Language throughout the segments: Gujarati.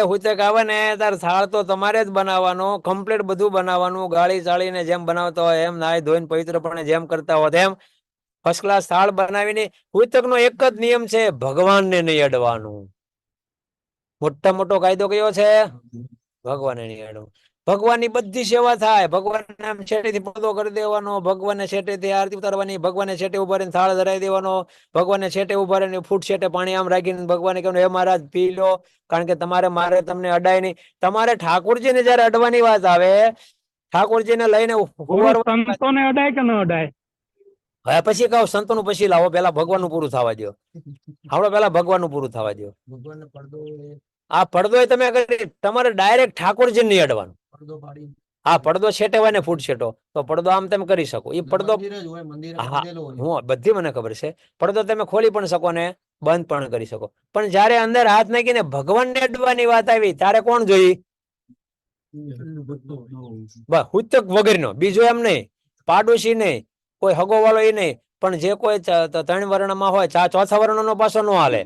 છેટે સૂચક આવે ને તાર થાળ તો તમારે જ બનાવવાનો. કમ્પ્લીટ બધું બનાવવાનું. ગાળી ચાળીને જેમ બનાવતા હોય એમ નાય ધોઈને પવિત્રપણે જેમ કરતા હોય તેમ ફર્સ્ટ ક્લાસ થાળ બનાવીને હુચકનો એક જ નિયમ છે ભગવાનને નહીં અડવાનું. મોટા મોટો કાયદો કયો છે? ભગવાનને નહીં અડવું. ભગવાનની બધી સેવા થાય. ભગવાનને આમ છેટેથી પડદો કરી દેવાનો ભગવાનને છેટેથી આરતી ઉતારવાની ભગવાનને છેટે ઊભા રહીને થાળ ધરાવી દેવાનો ભગવાનને છેટે ઊભા રહીને ફૂટ છેટે પાણી આમ રાખીને ભગવાને કહેવાનું હે મહારાજ પી લો. કારણ કે તમારે મારે તમને અડાય નહીં. તમારે ઠાકોરજીને જયારે અડવાની વાત આવે ઠાકોરજીને લઈને સંતોને અડાય કે ન અડાય? હવે પછી કહો સંતોનું પછી લાવો. પેલા ભગવાનનું પૂરું થવા દો આપડે પેલા ભગવાનનું પૂરું થવા દો ભગવાનને પડદો એ આ પડદો એ તમે કરી તમારે ડાયરેક્ટ ઠાકોરજી નહીં અડવાનું. પાડી પડદો છેટે હોય ને ફૂટ છેટો તો પડદો આમ તેમ કરી શકો. એ પડદો હા, હું બધી મને ખબર છે. પડદો તમે ખોલી પણ શકો ને બંધ પણ કરી શકો. પણ જયારે અંદર હાથ નાખીને ભગવાનને અડવાની વાત આવી ત્યારે કોણ જોઈ? હુતક વગરનો. બીજો એમ નહીં. પાડોશી નહીં. કોઈ હગો વાળો એ નહીં. પણ જે કોઈ ત્રણ વર્ણમાં હોય ચા ચોથા વર્ણનો પાછો ન હાલે.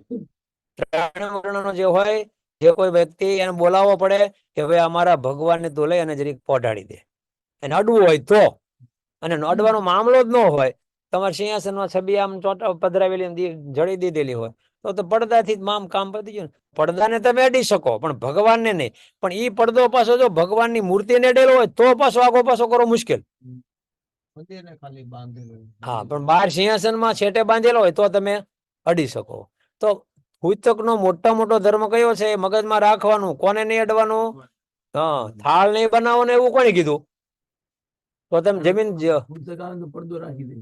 ત્રણ વર્ણનો જે હોય જે કોઈ વ્યક્તિ એને બોલાવવો પડે કે ભાઈ અમારા ભગવાનને તો લઈ અને જરીક પહોંચાડી દે. એને અડવું હોય તો. અને અડવાનો મામલો જ ન હોય. તમારે સિંહાસનમાં છબી આમ ચોટા પધરાવેલી જડી દીધેલી હોય. તો તો પડદાથી જ મામ કામ પતી ગયું. પડદાને તમે અડી શકો પણ ભગવાનને નહીં. પણ ઈ પડદો પાછો જો ભગવાનની મૂર્તિને અડેલો હોય તો પાછો આગો પાછો કરો મુશ્કેલ. ખાલી હા પણ બાર સિંહાસનમાં છેટે બાંધેલો હોય તો તમે અડી શકો. તો નો મોટા મોટો ધર્મ કયો છે? મગજમાં રાખવાનું. કોને નહીં અડવાનું? હા થાળ નહીં બનાવવાનું એવું કોને કીધું? તો તમે જમીન ને પડદો રાખી દે.